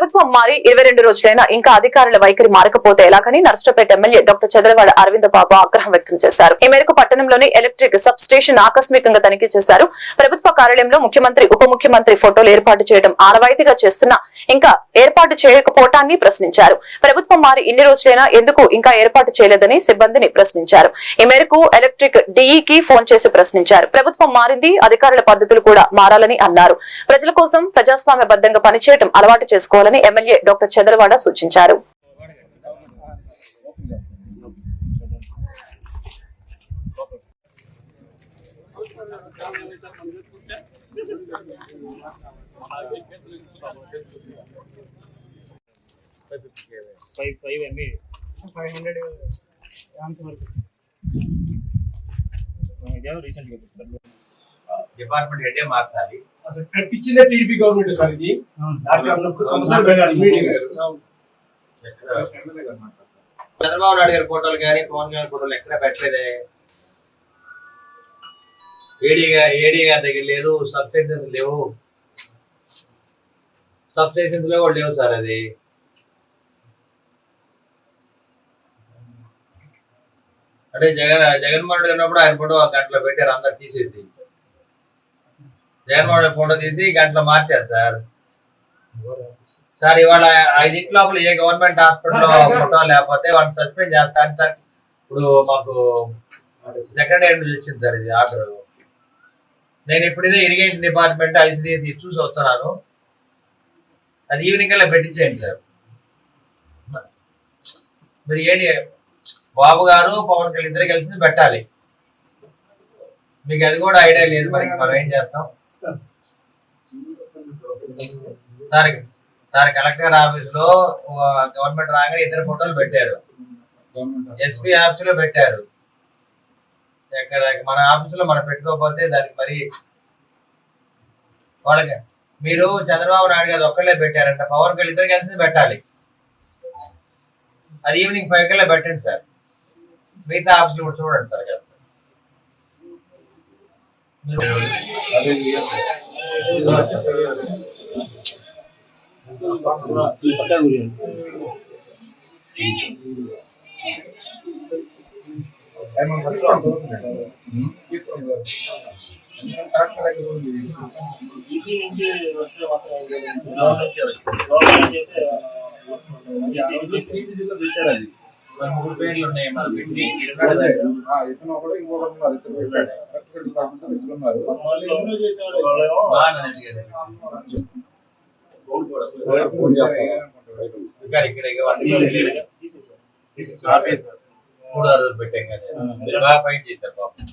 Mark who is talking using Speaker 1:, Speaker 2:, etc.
Speaker 1: ప్రభుత్వం మారి ఇరవై రెండు రోజులైనా ఇంకా అధికారుల వైఖరి మారకపోతే ఎలాగని నర్సపేట ఎమ్మెల్యే డాక్టర్ చంద్రవాడ అరవింద్ బాబు ఆగ్రహం వ్యక్తం చేశారు. ఈ మేరకు పట్టణంలోని ఎలక్ట్రిక్ సబ్ స్టేషన్ ఆకస్మికంగా తనిఖీ చేశారు. ప్రభుత్వ కార్యాలయంలో ముఖ్యమంత్రి ఉప ముఖ్యమంత్రి ఫోటోలు ఏర్పాటు చేయడం ఆనవాయితీగా చేస్తున్నా ఇంకా ఏర్పాటు చేయకపోవటాన్ని ప్రశ్నించారు. ప్రభుత్వం మారి ఇన్ని రోజులైనా ఎందుకు ఇంకా ఏర్పాటు చేయలేదని సిబ్బందిని ప్రశ్నించారు. ఈ మేరకు ఎలక్ట్రిక్ డిఈకి ఫోన్ చేసి ప్రశ్నించారు. ప్రభుత్వం మారింది అధికారుల పద్ధతులు కూడా మారాలని అన్నారు. ప్రజల కోసం ప్రజాస్వామ్యబద్ధంగా పనిచేయడం అలవాటు చేసుకోవాలని ఎమ్మెల్యే డాక్టర్ చంద్రవాడ సూచించారు.
Speaker 2: Five five MB five hundred grams వరకు రీసెంట్గా
Speaker 3: డిపార్ట్మెంట్ హెడ్ మార్చాలి.
Speaker 4: అసలు కట్టించిందే టీడీపీ గవర్నమెంట్ సార్ ఇది.
Speaker 3: చంద్రబాబు నాయుడు గారి ఫోటోలు కానీ పవన్ కళ్యాణ్ ఫోటోలు ఎక్కడ పెట్టలేదే? ఏడీ గా- ఏడీ గారి దగ్గర లేదు సబ్ స్టేషన్స్ లేవు. సబ్ స్టేషన్స్లో కూడా లేవు సార్ అది. అంటే జగన్ జగన్మోహన్ రెడ్డి ఉన్నప్పుడు ఆయన ఫోటో గంటలో పెట్టారు అందరు తీసేసి. జగన్మోహన్ రెడ్డి ఫోటో తీసి గంటలో మార్చారు సార్. సార్ ఇవాళ ఐదింటి లోపల ఏ గవర్నమెంట్ హాస్పిటల్లో ఫోటో లేకపోతే వాడిని సస్పెండ్ చేస్తాను సార్. ఇప్పుడు మాకు సెక్రటరీ నుంచి వచ్చింది సార్ ఇది ఆర్డర్. నేను ఇప్పుడిదే ఇరిగేషన్ డిపార్ట్మెంట్ ఐసిడిఎస్ చూసి వస్తున్నాను. అది ఈవినింగ్ అలా పెట్టించేయండి సార్. మీరు ఏంటి? బాబు గారు పవన్ కళ్యాణ్ ఇద్దరు కలిసి పెట్టాలి. మీకు అది కూడా ఐడియా లేదు మరి మనం ఏం చేస్తాం? సార్ సార్ కలెక్టర్ ఆఫీస్లో గవర్నమెంట్ రాగానే ఇద్దరు ఫోటోలు పెట్టారు. ఎస్పీ ఆఫీస్లో పెట్టారు. ఎక్కడ మన ఆఫీస్లో మనం పెట్టుకోకపోతే దానికి మరి వాళ్ళకి మీరు చంద్రబాబు నాయుడు గారు ఒక్కళ్ళే పెట్టారంట. పవన్ కళ్యాణ్ ఇద్దరు కలిసి పెట్టాలి. అది ఈవినింగ్ ఫైవ్ కల్లా పెట్టండి సార్. మిగతా ఆఫీసులు కూడా చూడండి సార్. కదా మూడు పేర్లు ఉన్నాయి పెట్టి ఇరవై మూడు అరవై పెట్టాం కదా. బాగా ఫైట్ చేశారు పాపం.